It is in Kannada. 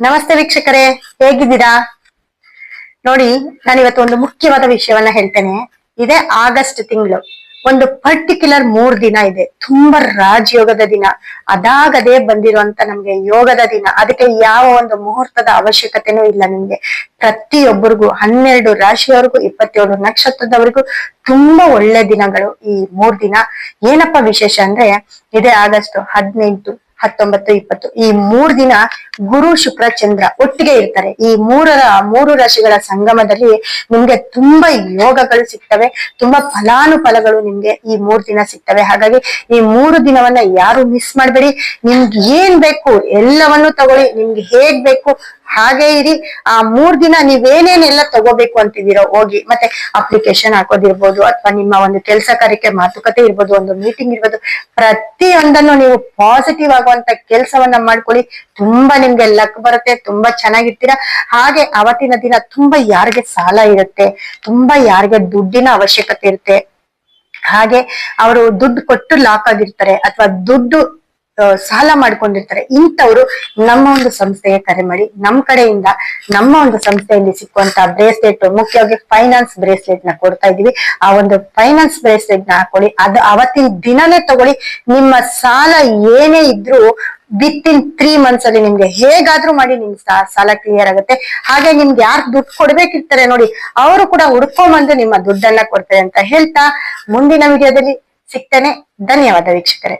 ನಮಸ್ತೆ ವೀಕ್ಷಕರೇ, ಹೇಗಿದ್ದೀರಾ? ನೋಡಿ ನಾನು ಇವತ್ತು ಒಂದು ಮುಖ್ಯವಾದ ವಿಷಯವನ್ನ ಹೇಳ್ತೇನೆ. ಇದೆ ಆಗಸ್ಟ್ ತಿಂಗಳು. ಒಂದು ಪರ್ಟಿಕ್ಯುಲರ್ ಮೂರ್ ದಿನ ಇದೆ. ತುಂಬಾ ರಾಜಯೋಗದ ದಿನ. ಅದಾಗದೇ ಬಂದಿರುವಂತ ನಮ್ಗೆ ಯೋಗದ ದಿನ. ಅದಕ್ಕೆ ಯಾವ ಒಂದು ಮುಹೂರ್ತದ ಅವಶ್ಯಕತೆನೂ ಇಲ್ಲ ನಿಮ್ಗೆ. ಪ್ರತಿಯೊಬ್ಬರಿಗೂ, ಹನ್ನೆರಡು ರಾಶಿಯವರೆಗೂ, ಇಪ್ಪತ್ತೇಳು ನಕ್ಷತ್ರದವರೆಗೂ ತುಂಬಾ ಒಳ್ಳೆ ದಿನಗಳು ಈ ಮೂರ್ ದಿನ. ಏನಪ್ಪಾ ವಿಶೇಷ ಅಂದ್ರೆ, ಇದೇ ಆಗಸ್ಟ್ ಹದಿನೆಂಟು. ಹತ್ತೊಂಬತ್ತು ಇಪ್ಪತ್ತು. ಈ ಮೂರ್ ದಿನ ಗುರು, ಶುಕ್ರ, ಚಂದ್ರ ಒಟ್ಟಿಗೆ ಇರ್ತಾರೆ. ಈ ಮೂರರ, ಮೂರು ರಾಶಿಗಳ ಸಂಗಮದಲ್ಲಿ ನಿಮ್ಗೆ ತುಂಬಾ ಯೋಗಗಳು ಸಿಗ್ತವೆ, ತುಂಬಾ ಫಲಾನುಫಲಗಳು ನಿಮ್ಗೆ ಈ ಮೂರ್ ದಿನ ಸಿಗ್ತವೆ. ಹಾಗಾಗಿ ಈ ಮೂರು ದಿನವನ್ನ ಯಾರು ಮಿಸ್ ಮಾಡ್ಬೇಡಿ. ನಿಮ್ಗೆ ಏನ್ ಬೇಕು ಎಲ್ಲವನ್ನು ತಗೊಳ್ಳಿ. ನಿಮ್ಗೆ ಹೇಗ್ ಬೇಕು ಹಾಗೆ ಇರಿ. ಆ, ಮೂರ್ ದಿನ ನೀವೇನೇನೆಲ್ಲ ತಗೋಬೇಕು ಅಂತಿದ್ದೀರೋ ಹೋಗಿ, ಮತ್ತೆ ಅಪ್ಲಿಕೇಶನ್ ಹಾಕೋದಿರ್ಬೋದು ಅಥವಾ ನಿಮ್ಮ ಒಂದು ಕೆಲಸ ಕಾರ್ಯಕ್ಕೆ ಮಾತುಕತೆ ಇರ್ಬೋದು, ಒಂದು ಮೀಟಿಂಗ್ ಇರ್ಬೋದು, ಪ್ರತಿಯೊಂದನ್ನು ನೀವು ಪಾಸಿಟಿವ್ ಆಗುವಂತ ಕೆಲಸವನ್ನ ಮಾಡ್ಕೊಳ್ಳಿ. ತುಂಬಾ ನಿಮ್ಗೆ ಲಕ್ ಬರುತ್ತೆ, ತುಂಬಾ ಚೆನ್ನಾಗಿರ್ತೀರಾ. ಹಾಗೆ ಅವತ್ತಿನ ದಿನ ತುಂಬಾ ಯಾರಿಗೆ ಸಾಲ ಇರುತ್ತೆ, ತುಂಬಾ ಯಾರಿಗೆ ದುಡ್ಡಿನ ಅವಶ್ಯಕತೆ ಇರುತ್ತೆ. ಹಾಗೆ ಅವರು ದುಡ್ಡು ಕೊಟ್ಟು ಲಾಕ್ ಆಗಿರ್ತಾರೆ, ಅಥವಾ ದುಡ್ಡು ಸಾಲ ಮಾಡ್ಕೊಂಡಿರ್ತಾರೆ. ಇಂಥವ್ರು ನಮ್ಮ ಒಂದು ಸಂಸ್ಥೆಗೆ ಕರೆ ಮಾಡಿ ನಮ್ಮ ಕಡೆಯಿಂದ ನಮ್ಮ ಒಂದು ಸಂಸ್ಥೆಯಲ್ಲಿ ಸಿಕ್ಕುವಂತ ಬ್ರೇಸ್ಲೆಟ್ ಮುಖ್ಯವಾಗಿ ಫೈನಾನ್ಸ್ ಬ್ರೇಸ್ಲೆಟ್ನ ಕೊಡ್ತಾ ಇದೀವಿ ಆ ಒಂದು ಫೈನಾನ್ಸ್ ಬ್ರೇಸ್ಲೆಟ್ನ ಹಾಕೊಳ್ಳಿ, ಅದು ಅವತ್ತಿನ ದಿನನೇ ತಗೊಳ್ಳಿ. ನಿಮ್ಮ ಸಾಲ ಏನೇ ಇದ್ರೂ ವಿತ್ ಇನ್ ತ್ರೀ ಮಂತ್ಸ್ ಅಲ್ಲಿ ನಿಮ್ಗೆ ಹೇಗಾದ್ರೂ ಮಾಡಿ ನಿಮ್ ಸಾಲ ಕ್ಲಿಯರ್ ಆಗುತ್ತೆ. ಹಾಗೆ ನಿಮ್ಗೆ ಯಾರು ದುಡ್ಡು ಕೊಡ್ಬೇಕಿರ್ತಾರೆ ನೋಡಿ, ಅವರು ಕೂಡ ಹುಡ್ಕೊಂಬಂದು ನಿಮ್ಮ ದುಡ್ಡನ್ನ ಕೊಡ್ತಾರೆ ಅಂತ ಹೇಳ್ತಾ ಮುಂದಿನ ವಿಡಿಯೋದಲ್ಲಿ ಸಿಗ್ತೇನೆ. ಧನ್ಯವಾದ ವೀಕ್ಷಕರೇ.